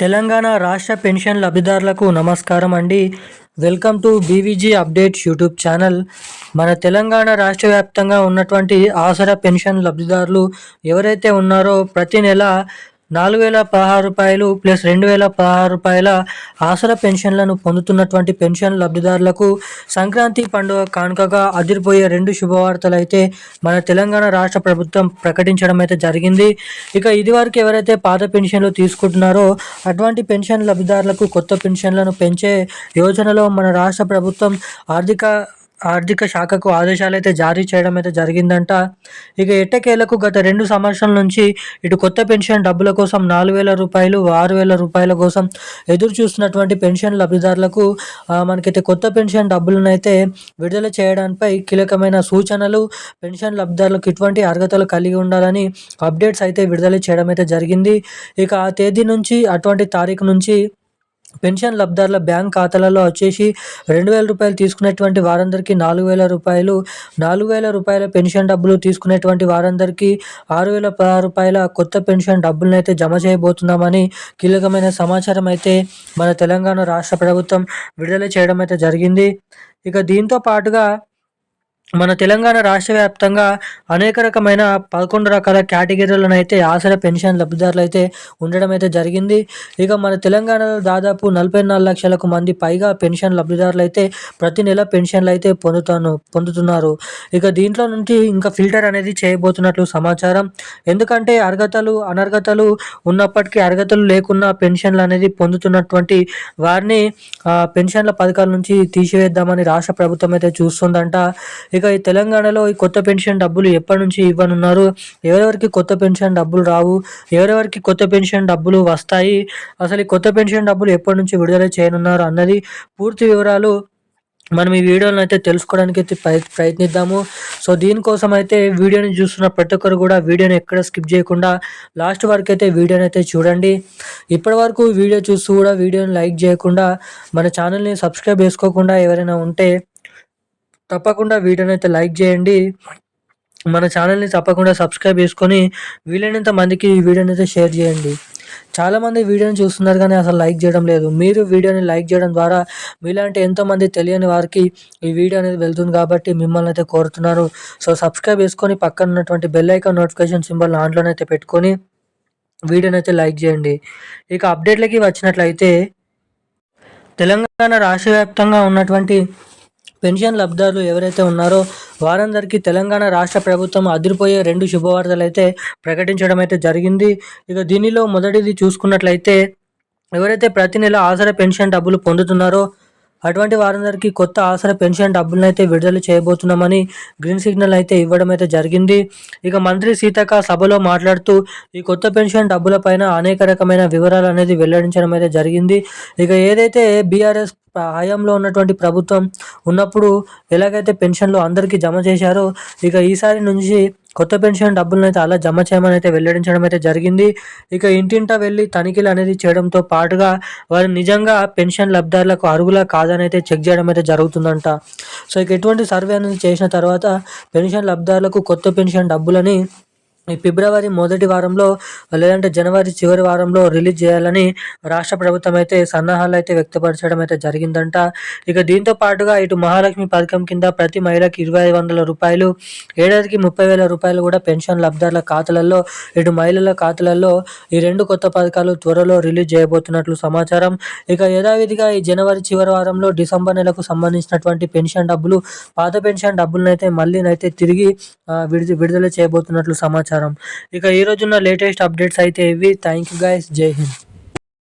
తెలంగాణ రాష్ట్ర పెన్షన్ లబ్ధిదారులకు నమస్కారం అండి. Welcome to BVG updates YouTube channel. మన తెలంగాణ రాష్ట్ర వ్యాప్తంగా ఉన్నటువంటి ఆసరా పెన్షన్ లబ్ధిదారులు ఎవరైతే ఉన్నారో ప్రతి నెల నాలుగు వేల పదహారు రూపాయలు ప్లస్ రెండు వేల పదహారు రూపాయల ఆసరా పెన్షన్లను పొందుతున్నటువంటి పెన్షన్ లబ్ధిదారులకు సంక్రాంతి పండుగ కానుకగా అదిరిపోయే రెండు శుభవార్తలు అయితే మన తెలంగాణ రాష్ట్ర ప్రభుత్వం ప్రకటించడం అయితే జరిగింది. ఇక ఇదివరకు ఎవరైతే పాత పెన్షన్లు తీసుకుంటున్నారో అటువంటి పెన్షన్ లబ్ధిదారులకు కొత్త పెన్షన్లను పెంచే యోజనలో మన రాష్ట్ర ప్రభుత్వం ఆర్థిక ఆర్థిక శాఖకు ఆదేశాలు అయితే జారీ చేయడం అయితే జరిగిందంట. ఇక ఎట్టకేలకు గత రెండు సంవత్సరాల నుంచి ఇటు కొత్త పెన్షన్ డబ్బుల కోసం నాలుగు వేల రూపాయలు ఆరు వేల రూపాయల కోసం ఎదురు చూస్తున్నటువంటి పెన్షన్ లబ్ధిదారులకు మనకైతే కొత్త పెన్షన్ డబ్బులను అయితే విడుదల చేయడంపై కీలకమైన సూచనలు పెన్షన్ లబ్ధిదారులకు ఇటువంటి అర్హతలు కలిగి ఉండాలని అప్డేట్స్ అయితే విడుదల చేయడం అయితే జరిగింది. ఇక ఆ తేదీ నుంచి అటువంటి తారీఖు నుంచి పెన్షన్ లబ్ధారుల బ్యాంక్ ఖాతాలలో వచ్చేసి రెండు వేల రూపాయలు తీసుకునేటువంటి వారందరికీ నాలుగు వేల రూపాయలు నాలుగు వేల రూపాయల పెన్షన్ డబ్బులు తీసుకునేటువంటి వారందరికీ ఆరు వేల పదహారు రూపాయల కొత్త పెన్షన్ డబ్బులను అయితే జమ చేయబోతున్నామని కీలకమైన సమాచారం అయితే మన తెలంగాణ రాష్ట్ర ప్రభుత్వం విడుదల చేయడం అయితే జరిగింది. ఇక దీంతో పాటుగా మన తెలంగాణ రాష్ట్ర వ్యాప్తంగా అనేక రకమైన పదకొండు రకాల కేటగిరీలను అయితే ఆసర పెన్షన్ లబ్ధిదారులు అయితే ఉండడం అయితే జరిగింది. ఇక మన తెలంగాణలో దాదాపు నలభై నాలుగు లక్షలకు మంది పైగా పెన్షన్ లబ్ధిదారులు అయితే ప్రతి నెల పెన్షన్లు అయితే పొందుతాను పొందుతున్నారు. ఇక దీంట్లో నుంచి ఇంకా ఫిల్టర్ అనేది చేయబోతున్నట్లు సమాచారం. ఎందుకంటే అర్హతలు అనర్హతలు ఉన్నప్పటికీ అర్హతలు లేకున్నా పెన్షన్లు అనేది పొందుతున్నటువంటి వారిని పెన్షన్ల పథకాల నుంచి తీసివేద్దామని రాష్ట్ర ప్రభుత్వం అయితే చూస్తుందంట. ఇక ఈ తెలంగాణలో ఈ కొత్త పెన్షన్ డబ్బులు ఎప్పటి నుంచి ఇవ్వనున్నారు? ఎవరెవరికి కొత్త పెన్షన్ డబ్బులు రావు? ఎవరెవరికి కొత్త పెన్షన్ డబ్బులు వస్తాయి? అసలు ఈ కొత్త పెన్షన్ డబ్బులు ఎప్పటి నుంచి విడుదల చేయనున్నారు అన్నది పూర్తి వివరాలు మనం ఈ వీడియోలను అయితే తెలుసుకోవడానికి అయితే ప్రయత్నిద్దాము. సో దీనికోసం అయితే వీడియోని చూస్తున్న ప్రతి ఒక్కరు కూడా వీడియోని ఎక్కడ స్కిప్ చేయకుండా లాస్ట్ వరకు అయితే వీడియోని అయితే చూడండి. ఇప్పటి వరకు వీడియో చూస్తూ కూడా వీడియోని లైక్ చేయకుండా మన ఛానల్ని సబ్స్క్రైబ్ చేసుకోకుండా ఎవరైనా ఉంటే తప్పకుండా వీడియోని అయితే లైక్ చేయండి. మన ఛానల్ని తప్పకుండా సబ్స్క్రైబ్ చేసుకొని వీలైనంత మందికి ఈ వీడియోని అయితే షేర్ చేయండి. చాలామంది వీడియోని చూస్తున్నారు కానీ అసలు లైక్ చేయడం లేదు. మీరు వీడియోని లైక్ చేయడం ద్వారా మీలాంటి ఎంతోమంది తెలియని వారికి ఈ వీడియో అనేది వెళ్తుంది కాబట్టి మిమ్మల్ని అయితే కోరుతున్నారు. సో సబ్స్క్రైబ్ చేసుకొని పక్కన ఉన్నటువంటి బెల్ ఐకాన్ నోటిఫికేషన్ సింబల్ ఆన్లోనైతే పెట్టుకొని వీడియోని అయితే లైక్ చేయండి. ఇక అప్డేట్లకి వచ్చినట్లయితే తెలంగాణ రాష్ట్ర వ్యాప్తంగా ఉన్నటువంటి పెన్షన్ లబ్ధారులు ఎవరైతే ఉన్నారో వారందరికీ తెలంగాణ రాష్ట్ర ప్రభుత్వం అదిరిపోయే రెండు శుభవార్తలు అయితే ప్రకటించడం అయితే జరిగింది. ఇక దీనిలో మొదటిది చూసుకున్నట్లయితే ఎవరైతే ప్రతి నెల ఆసరా పెన్షన్ డబ్బులు పొందుతున్నారో అటువంటి వారందరికీ కొత్త ఆసరా పెన్షన్ డబ్బులను అయితే విడుదల చేయబోతున్నామని గ్రీన్ సిగ్నల్ అయితే ఇవ్వడం అయితే జరిగింది. ఇక మంత్రి సీతక్క సభలో మాట్లాడుతూ ఈ కొత్త పెన్షన్ డబ్బులపైన అనేక రకమైన వివరాలు అనేది వెల్లడించడం అయితే జరిగింది. ఇక ఏదైతే బీఆర్ఎస్ హయాంలో ఉన్నటువంటి ప్రభుత్వం ఉన్నప్పుడు ఎలాగైతే పెన్షన్లు అందరికీ జమ చేశారో ఇక ఈసారి నుంచి కొత్త పెన్షన్ డబ్బులను అయితే అలా జమ చేయమని అయితే వెల్లడించడం అయితే జరిగింది. ఇక ఇంటింటా వెళ్ళి తనిఖీలు అనేది చేయడంతో పాటుగా వారు నిజంగా పెన్షన్ లబ్ధారులకు అరుగులా కాదని అయితే చెక్ చేయడం అయితే జరుగుతుందంట. సో ఇక ఎటువంటి సర్వే అనేది చేసిన తర్వాత పెన్షన్ లబ్ధారులకు కొత్త పెన్షన్ డబ్బులని ఈ ఫిబ్రవరి మొదటి వారంలో లేదంటే జనవరి చివరి వారంలో రిలీజ్ చేయాలని రాష్ట్ర ప్రభుత్వం అయితే సన్నాహాలు అయితే వ్యక్తపరచడం అయితే జరిగిందంట. ఇక దీంతో పాటుగా ఇటు మహాలక్ష్మి పథకం కింద ప్రతి మహిళకి ఇరవై వందల రూపాయలు ఏడాదికి ముప్పై వేల రూపాయలు కూడా పెన్షన్ లబ్ధారుల ఖాతాలలో ఇటు మహిళల ఖాతాలలో ఈ రెండు కొత్త పథకాలు త్వరలో రిలీజ్ చేయబోతున్నట్లు సమాచారం. ఇక యథావిధిగా ఈ జనవరి చివరి వారంలో డిసెంబర్ నెలకు సంబంధించినటువంటి పెన్షన్ డబ్బులు పాత పెన్షన్ డబ్బులను అయితే మళ్ళీ తిరిగి విడుదల చేయబోతున్నట్లు సమాచారం. ఇక ఈ రోజున్న లేటెస్ట్ అప్డేట్స్ అయితే ఇవి థ్యాంక్ యూ గైస్ జై హింద్